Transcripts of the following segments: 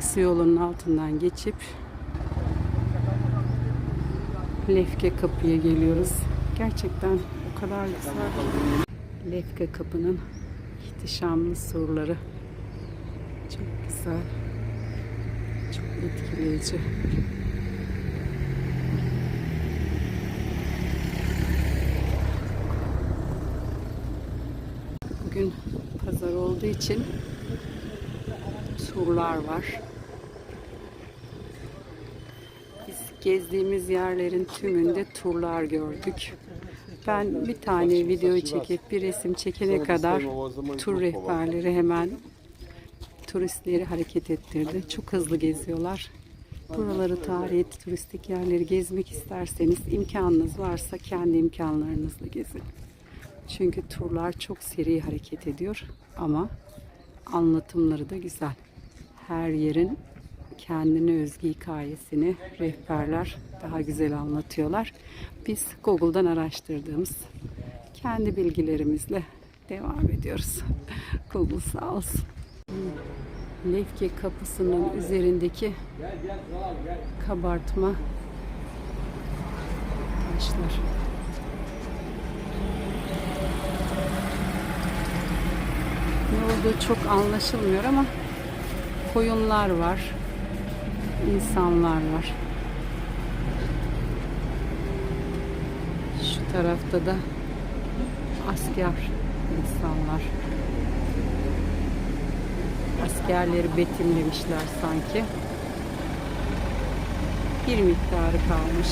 su yolunun altından geçip Lefke Kapı'ya geliyoruz. Gerçekten o kadar güzel. Lefke Kapı'nın ihtişamlı surları. Çok güzel. Çok etkileyici. Bugün pazar olduğu için surlar var. Biz gezdiğimiz yerlerin tümünde turlar gördük. Ben bir tane video çekip bir resim çekene kadar tur rehberleri hemen turistleri hareket ettirdi. Çok hızlı geziyorlar. Buraları tarihi turistik yerleri gezmek isterseniz imkanınız varsa kendi imkanlarınızla gezin. Çünkü turlar çok seri hareket ediyor ama anlatımları da güzel. Her yerin kendine özgü hikayesini rehberler daha güzel anlatıyorlar. Biz Google'dan araştırdığımız kendi bilgilerimizle devam ediyoruz. Google sağ olsun. Lefke kapısının üzerindeki kabartma taşlar. Ne olduğu çok anlaşılmıyor ama koyunlar var, insanlar var. Şu tarafta da asker insanlar. Askerleri betimlemişler sanki. Bir miktarı kalmış.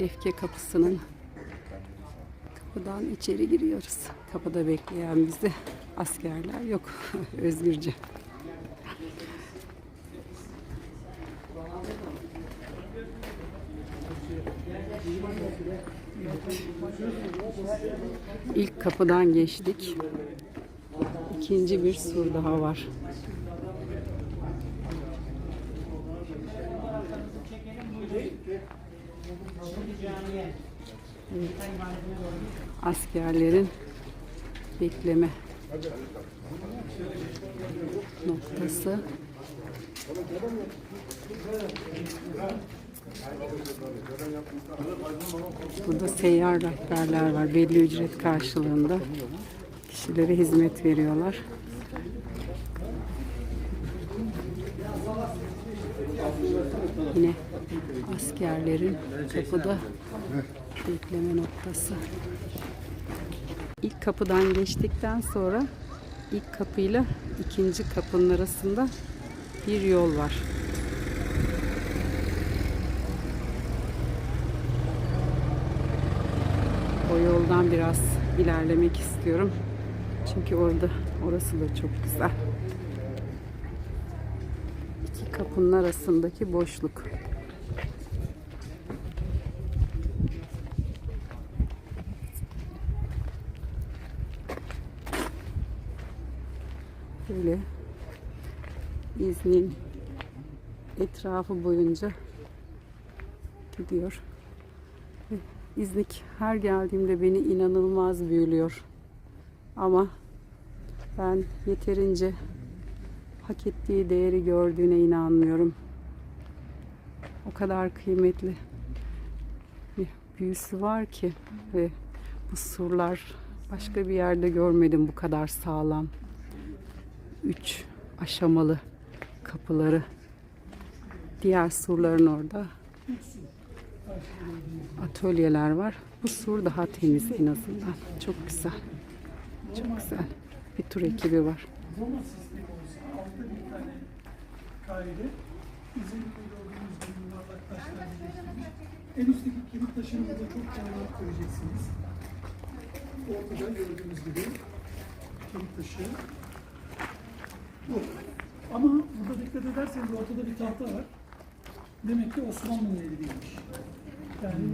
Lefke kapısının kapıdan içeri giriyoruz. Kapıda bekleyen bizi askerler yok. Özgürce. İlk kapıdan geçtik. İkinci bir sur daha var. Evet. Askerlerin bekleme noktası. Burada seyyar rehberler var. Belli ücret karşılığında kişilere hizmet veriyorlar. Yine askerlerin kapıda bekleme noktası. İlk kapıdan geçtikten sonra ilk kapıyla ikinci kapının arasında bir yol var. O yoldan biraz ilerlemek istiyorum. Çünkü orada orası da çok güzel. İki kapının arasındaki boşluk. Böyle İznik'in etrafı boyunca gidiyor. İznik her geldiğimde beni inanılmaz büyülüyor. Ama ben yeterince hak ettiği değeri gördüğüne inanmıyorum. O kadar kıymetli bir büyüsü var ki ve bu surlar başka bir yerde görmedim bu kadar sağlam. Üç aşamalı kapıları. Diğer surların orada atölyeler var. Bu sur daha temiz en azından. Çok güzel. Çok güzel. Bir tur ekibi var. En üstteki kilit taşını da çok parlak göreceksiniz. Ortada gördüğünüz gibi kilit taşı. Ama burada dikkat ederseniz ortada bir tahta var. Demek ki Osmanlı'nın elindeymiş. Yani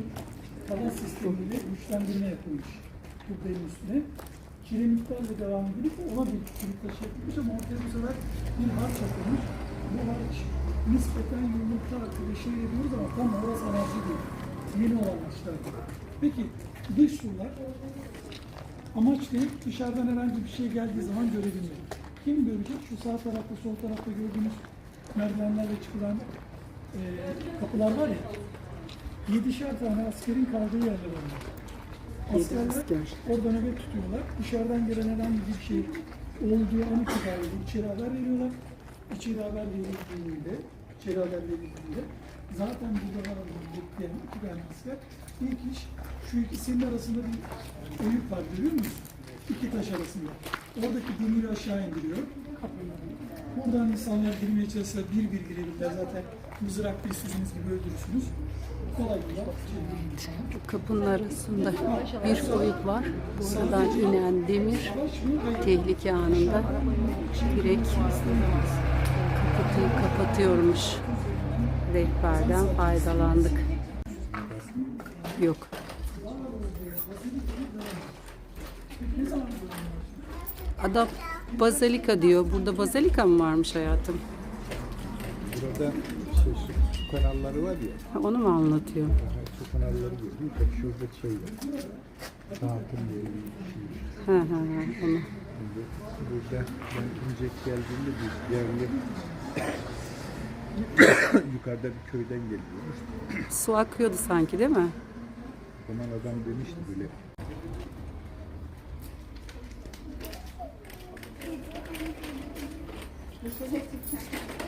kalas sistemiyle güçlendirme yapılmış kubbenin üstüne. Kiremitlerle devam edilip ona bir kilit taşı yapılmış ama ortaya bu sefer bir harç yapılmış. Bu harç nispeten yumurta ve şey diyoruz ama tam orası anarşi değil. Yeni olan harçlar. Peki dış surlar amaç değil dışarıdan herhangi bir şey geldiği zaman görebilmek. Kim görecek? Şu sağ tarafta, sol tarafta gördüğünüz merdivenlerle çıkılan e, kapılar var ya. Yedişer tane askerin kaldığı yerler onlar. Askerler asker. orada nöbet tutuyorlar. Dışarıdan gelen herhangi bir şey olduğu an itibariyle içeri haber veriyorlar. İçeri haber verildiğinde, içeri haber verildiğinde zaten burada var olan bekleyen iki tane asker ilk iş şu ikisinin arasında bir oyuk var görüyor musun? İki taş arasında. Oradaki demiri aşağı indiriyor. Buradan insanlar girmeye çalışsa bir bir girebilirler. Zaten mızrak bir süzünüz gibi öldürürsünüz. Kolay kolay içeri girmeyin. Kapının arasında bir oyuk var. Buradan inen demir tehlike anında direkt kapıyı kapatıyormuş. Rehberden faydalandık. Yok. Adam bazalika diyor. Burada bazalika mı varmış hayatım? Burada şey, su, su kanalları var ya. Ha, Onu mu anlatıyor? Aha, su kanalları görüyor. Bak şurada şey var. Dağıtım diye bir şey. Ha ha ha onu. Şimdi burada ben İncek geldiğimde bir yerli yukarıda bir köyden geliyormuş. Su akıyordu sanki değil mi? O zaman adam demişti böyle Спасибо.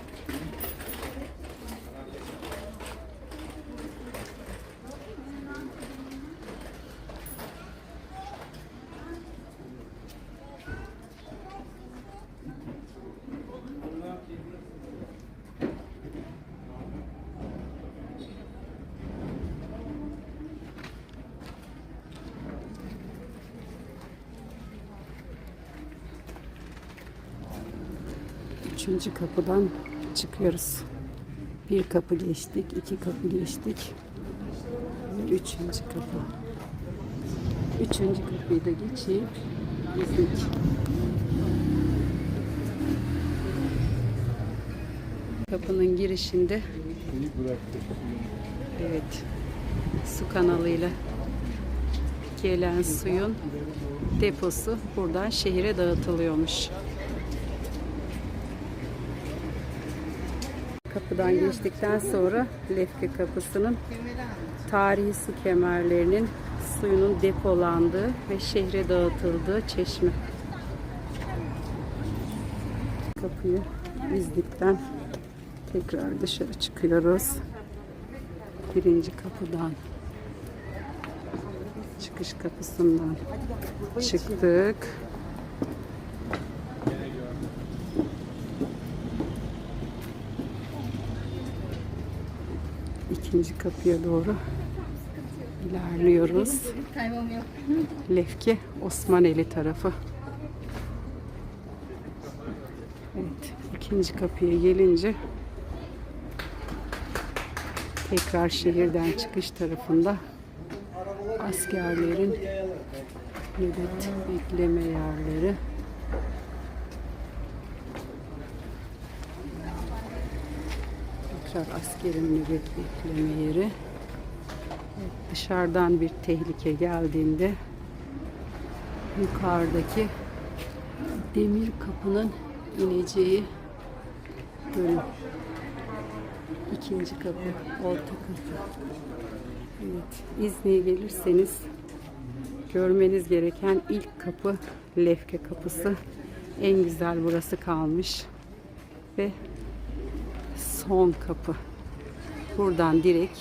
Üçüncü kapıdan çıkıyoruz. Bir kapı geçtik, iki kapı geçtik. Üçüncü kapı. Üçüncü kapıyı da geçip gittik. Kapının girişinde evet su kanalıyla gelen suyun deposu buradan şehire dağıtılıyormuş. Kapıdan geçtikten sonra Lefke Kapısı'nın tarihi su kemerlerinin suyunun depolandığı ve şehre dağıtıldığı çeşme. Kapıyı İznik'ten tekrar dışarı çıkıyoruz. Birinci kapıdan çıkış kapısından çıktık. İkinci kapıya doğru ilerliyoruz. Lefke Osmaneli tarafı. Evet, ikinci kapıya gelince tekrar şehirden çıkış tarafında askerlerin nöbet bekleme yerleri. Tekrar askerin nöbet bekleme yeri. Dışarıdan bir tehlike geldiğinde yukarıdaki demir kapının ineceği bölüm. İkinci kapı, orta kapı. Evet, İzni'ye gelirseniz görmeniz gereken ilk kapı Lefke kapısı. En güzel burası kalmış. Ve son kapı. Buradan direkt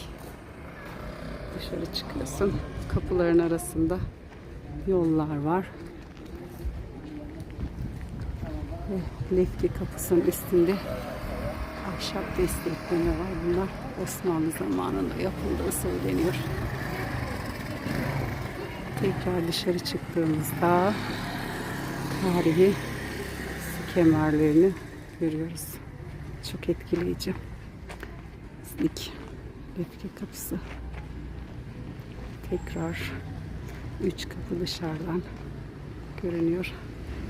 dışarı çıkıyorsun. Kapıların arasında yollar var. Ve Lefke kapısının üstünde ahşap destekleme var. Bunlar Osmanlı zamanında yapıldığı söyleniyor. Tekrar dışarı çıktığımızda tarihi kemerlerini görüyoruz. Çok etkileyici. İznik Lefke kapısı. Tekrar üç kapı dışarıdan görünüyor.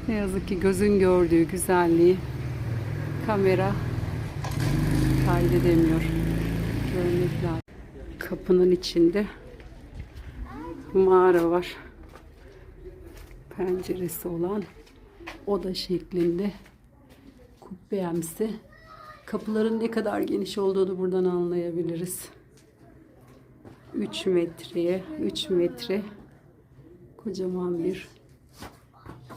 Ne yazık ki gözün gördüğü güzelliği kamera kaydedemiyor. Görmek lazım. Kapının içinde mağara var. Penceresi olan oda şeklinde kubbeyemsi. Kapıların ne kadar geniş olduğunu buradan anlayabiliriz. 3 metreye 3 metre kocaman bir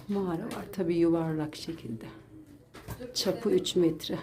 mağara var. Tabii yuvarlak şekilde. Çapı 3 metre.